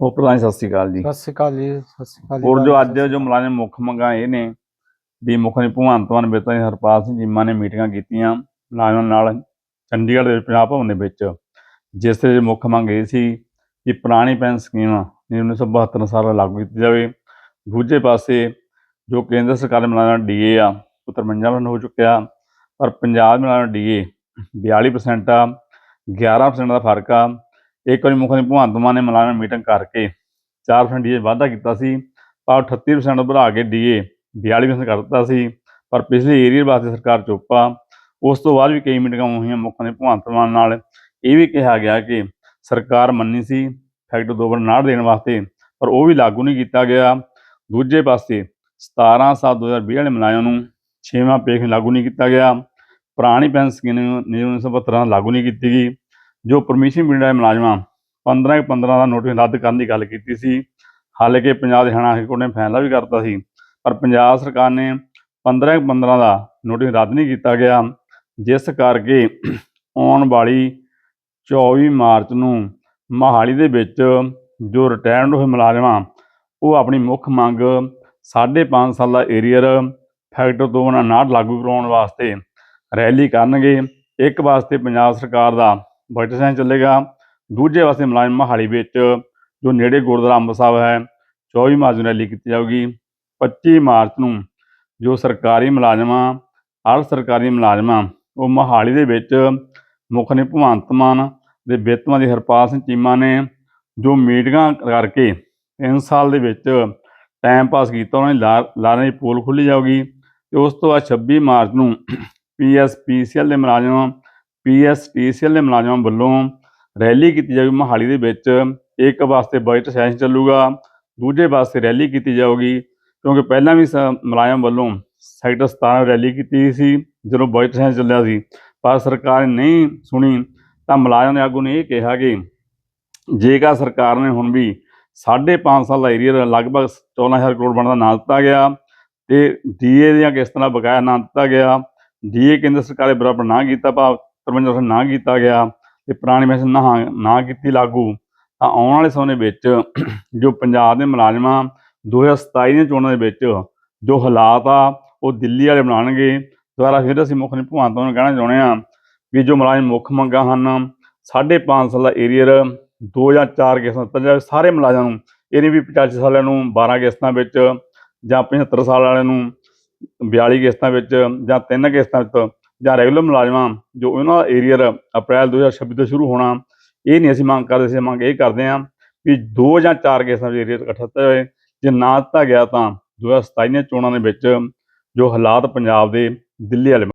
ਉਹ ਪ੍ਰਧਾਨ ਸਤਿ ਸ਼੍ਰੀ ਅਕਾਲ ਜੀ। ਸਤਿ ਸ਼੍ਰੀ ਅਕਾਲ ਜੀ ਸਤਿ ਸ਼੍ਰੀ ਅਕਾਲ ਹੋਰ ਜੋ ਅੱਜ ਜੋ ਮੁਲਾਜ਼ਮ ਮੁੱਖ ਮੰਗਾਂ ਇਹ ਨੇ ਵੀ ਮੁੱਖ ਮਾਨ ਬੇਟਾ ਜੀ ਹਰਪਾਲ ਸਿੰਘ ਚੀਮਾ ਨੇ ਮੀਟਿੰਗਾਂ ਕੀਤੀਆਂ ਮੁਲਾਜ਼ਮਾਂ ਨਾਲ ਚੰਡੀਗੜ੍ਹ ਦੇ ਪੰਜਾਬ ਭਵਨ ਦੇ ਵਿੱਚ ਜਿਸ ਦੇ ਮੁੱਖ ਮੰਗ ਇਹ ਸੀ ਕਿ ਪੁਰਾਣੀ ਪੈਨਸ਼ਨ ਸਕੀਮ ਜਿਹੜੀ 1972 ਸਾਲ ਲਾਗੂ ਕੀਤੀ ਜਾਵੇ। ਦੂਜੇ ਪਾਸੇ ਜੋ ਕੇਂਦਰ ਸਰਕਾਰ ਦੇ ਮੁਲਾਜ਼ਮਾਂ ਡੀਏ ਆ ਉਹ 53% ਹੋ ਚੁੱਕਿਆ ਪਰ ਪੰਜਾਬ ਦੇ ਮੁਲਾਜ਼ਮਾਂ ਡੀਏ 42% ਆ 11% ਦਾ ਫ਼ਰਕ ਆ ਇੱਕ ਵਾਰੀ ਮੁੱਖ ਮੰਤਰੀ ਭਗਵੰਤ ਮਾਨ ਨੇ ਮੁਲਾਜ਼ਮਾਂ ਮੀਟਿੰਗ ਕਰਕੇ 4% ਡੀਏ ਵਾਧਾ ਕੀਤਾ ਸੀ, ਪਰ 38% ਵਧਾ ਕੇ ਡੀਏ 42% ਕਰ ਦਿੱਤਾ ਸੀ। ਪਰ ਪਿਛਲੇ ਏਰੀਅਰ ਵਾਸਤੇ ਸਰਕਾਰ ਚੁੱਪ ਆ। ਉਸ ਤੋਂ ਬਾਅਦ ਵੀ ਕਈ ਮੀਟਿੰਗਾਂ ਹੋਈਆਂ ਮੁੱਖ ਨੇ ਭਗਵੰਤ ਮਾਨ ਨਾਲ। ਇਹ ਵੀ ਕਿਹਾ ਗਿਆ ਕਿ ਸਰਕਾਰ ਮੰਨੀ ਸੀ ਫੈਕਟਰ ਦੋ ਨਾੜ ਦੇਣ ਵਾਸਤੇ, ਪਰ ਉਹ ਵੀ ਲਾਗੂ ਨਹੀਂ ਕੀਤਾ ਗਿਆ। ਦੂਜੇ ਪਾਸੇ 17 7 2020 ਵਾਲੇ ਮੁਲਾਜ਼ਮਾਂ ਨੂੰ ਛੇਵਾਂ ਪੇਖ ਲਾਗੂ ਨਹੀਂ ਕੀਤਾ ਗਿਆ। ਪੁਰਾਣੀ ਪੈਨਸ਼ਨ ਸਕੀਮ ਨਿਯਮ 1972 ਲਾਗੂ ਨਹੀਂ ਕੀਤੀ ਗਈ। ਜੋ ਪਰਮਿਸ਼ਨ ਪੀਰੀਅਡ ਵਾਲੇ ਮੁਲਾਜ਼ਮਾਂ 15 15 ਦਾ ਨੋਟਿਸ ਰੱਦ ਕਰਨ ਦੀ ਗੱਲ ਕੀਤੀ ਸੀ। ਹਾਲਾਂਕਿ ਪੰਜਾਬ ਦੇ ਹਰਿਆਣਾ ਹਾਈ ਕੋਰਟ ਨੇ ਫੈਸਲਾ ਵੀ ਕਰਤਾ ਸੀ, ਪਰ ਪੰਜਾਬ ਸਰਕਾਰ ਨੇ 15 15 ਦਾ ਨੋਟਿਸ ਰੱਦ ਨਹੀਂ ਕੀਤਾ ਗਿਆ, ਜਿਸ ਕਰਕੇ ਆਉਣ ਵਾਲੀ 24 ਮਾਰਚ ਨੂੰ ਮੋਹਾਲੀ ਦੇ ਵਿੱਚ ਜੋ ਰਿਟਾਇਰਡ ਹੋਏ ਮੁਲਾਜ਼ਮਾਂ ਉਹ ਆਪਣੀ ਮੁੱਖ ਮੰਗ 5.5 ਸਾਲ ਦਾ ਏਰੀਅਰ ਫੈਕਟਰ ਤੋਂ ਬਣਾ ਨਾਟ ਲਾਗੂ ਕਰਵਾਉਣ ਵਾਸਤੇ ਰੈਲੀ ਕਰਨਗੇ। ਇੱਕ ਵਾਸਤੇ ਪੰਜਾਬ ਸਰਕਾਰ ਦਾ ਬਜਟ ਸਿੰਘ ਚੱਲੇਗਾ। ਦੂਜੇ ਪਾਸੇ ਮੁਲਾਜ਼ਮ ਮੋਹਾਲੀ ਵਿੱਚ ਜੋ ਨੇੜੇ ਗੁਰਦੁਆਰਾ ਅੰਬ ਸਾਹਿਬ ਹੈ 24 ਮਾਰਚ ਨੂੰ ਰੈਲੀ ਕੀਤੀ ਜਾਊਗੀ। 25 ਮਾਰਚ ਨੂੰ ਜੋ ਸਰਕਾਰੀ ਮੁਲਾਜ਼ਮਾਂ ਅਰਧ ਸਰਕਾਰੀ ਮੁਲਾਜ਼ਮਾਂ, ਉਹ ਮੋਹਾਲੀ ਦੇ ਵਿੱਚ ਮੁੱਖ ਨੇ ਭਗਵੰਤ ਮਾਨ ਦੇ ਵਿੱਤਵਾਂ ਦੀ ਹਰਪਾਲ ਸਿੰਘ ਚੀਮਾ ਨੇ ਜੋ ਮੀਟਿੰਗਾਂ ਕਰਕੇ 3 ਸਾਲ ਦੇ ਵਿੱਚ ਟਾਈਮ ਪਾਸ ਕੀਤਾ, ਉਹਨਾਂ ਦੀ ਲਾ- ਲਾਰਿਆਂ ਦੀ ਪੋਲ ਖੁੱਲੀ ਜਾਊਗੀ। ਤੇ ਉਸ ਤੋਂ ਬਾਅਦ 26 ਮਾਰਚ ਨੂੰ ਪੀਐਸਪੀਸੀਐਲ ਦੇ ਮੁਲਾਜ਼ਮਾਂ ਪੀਐਸਟੀਸੀਐਲ ਦੇ ਮੁਲਾਜ਼ਮਾਂ ਵੱਲੋਂ ਰੈਲੀ ਕੀਤੀ ਜਾਊਗੀ। ਮੋਹਾਲੀ ਦੇ ਵਿੱਚ ਇੱਕ ਵਾਸਤੇ ਬਜਟ ਸੈਸ਼ਨ ਚੱਲੂਗਾ, ਦੂਜੇ ਵਾਸਤੇ ਰੈਲੀ ਕੀਤੀ ਜਾਊਗੀ, ਕਿਉਂਕਿ ਪਹਿਲਾਂ ਵੀ ਸ- ਮੁਲਾਜ਼ਮ ਵੱਲੋਂ ਸੈਕਟਰ 17 ਰੈਲੀ ਕੀਤੀ ਸੀ, ਜਦੋਂ ਬਜਟ ਸੈਸ਼ਨ ਚੱਲਿਆ ਸੀ। ਪਰ ਸਰਕਾਰ ਨੇ ਨਹੀਂ ਸੁਣੀ, ਤਾਂ ਮੁਲਾਜ਼ਮ ਦੇ ਆਗੂ ਨੇ ਇਹ ਕਿਹਾ ਕਿ ਜੇਕਰ ਸਰਕਾਰ ਨੇ ਹੁਣ ਵੀ 5.5 ਸਾਲ ਦਾ ਏਰੀਆ ਲਗਭਗ 14000 ਕਰੋੜ ਬਣਦਾ ਨਾ ਦਿੱਤਾ ਗਿਆ, ਤੇ ਡੀਏ ਦੀਆਂ ਕਿਸ਼ਤਾਂ ਦਾ ਬਕਾਇਆ ਨਾ ਦਿੱਤਾ ਗਿਆ, ਡੀਏ ਕੇਂਦਰ ਸਰਕਾਰ ਦੇ ਬਰਾਬਰ ਨਾ ਕੀਤਾ ਭਾਵ 53% ਨਾ ਕੀਤਾ ਗਿਆ ਤੇ ਪੁਰਾਣੀ ਪੈਨਸ਼ਨ ਨਾ ਨਾ ਕੀਤੀ ਲਾਗੂ, ਤਾਂ ਆਉਣ ਵਾਲੇ ਸਮੇਂ ਵਿੱਚ ਜੋ ਪੰਜਾਬ ਦੇ ਮੁਲਾਜ਼ਮਾਂ 2027 ਦੀਆਂ ਚੋਣਾਂ ਦੇ ਵਿੱਚ ਜੋ ਹਾਲਾਤ ਆ, ਉਹ ਦਿੱਲੀ ਵਾਲੇ ਬਣਾਉਣਗੇ, ਦੁਬਾਰਾ ਫਿਰ ਅਸੀਂ ਮੁੱਖ ਮੰਤਰੀ ਤੋਂ ਕਹਿਣਾ ਚਾਹੁੰਦੇ ਆ ਵੀ ਜੋ ਮੁਲਾਜ਼ਮ ਮੁੱਖ ਮੰਗਾਂ ਹਨ 5.5 ਸਾਲ ਦਾ ਏਰੀਅਰ, ਦੋ ਜਾਂ ਚਾਰ ਕਿਸ਼ਤਾਂ ਦਿੱਤਾ ਜਾਵੇ ਸਾਰੇ ਮੁਲਾਜ਼ਮਾਂ ਨੂੰ ਇਹ ਨਹੀਂ ਵੀ 85 ਸਾਲਿਆਂ ਨੂੰ 12 ਕਿਸ਼ਤਾਂ ਵਿੱਚ, ਜਾਂ 75 ਸਾਲ ਵਾਲਿਆਂ ਨੂੰ 42 ਕਿਸ਼ਤਾਂ ਵਿੱਚ, ਜਾਂ ਤਿੰਨ ਕਿਸ਼ਤਾਂ ਵਿੱਚ ਜਾਂ ਰੈਗੂਲਰ ਮੁਲਾਜ਼ਮਾਂ, ਜੋ ਉਹਨਾਂ ਦਾ ਏਰੀਅਰ ਅਪ੍ਰੈਲ 2026 ਤੋਂ ਸ਼ੁਰੂ ਹੋਣਾ, ਇਹ ਨਹੀਂ ਅਸੀਂ ਮੰਗ ਕਰਦੇ, ਅਸੀਂ ਮੰਗ ਇਹ ਕਰਦੇ ਹਾਂ ਵੀ ਦੋ ਜਾਂ ਚਾਰ ਕੇਸਾਂ ਵਿੱਚ ਏਰੀਅਰ ਇਕੱਠਾ ਦਿੱਤਾ ਜਾਵੇ। ਜੇ ਨਾ ਦਿੱਤਾ ਗਿਆ ਤਾਂ 2027 ਦੀਆਂ ਚੋਣਾਂ ਦੇ ਵਿੱਚ ਜੋ ਹਾਲਾਤ ਪੰਜਾਬ ਦੇ ਦਿੱਲੀ ਵਾਲੇ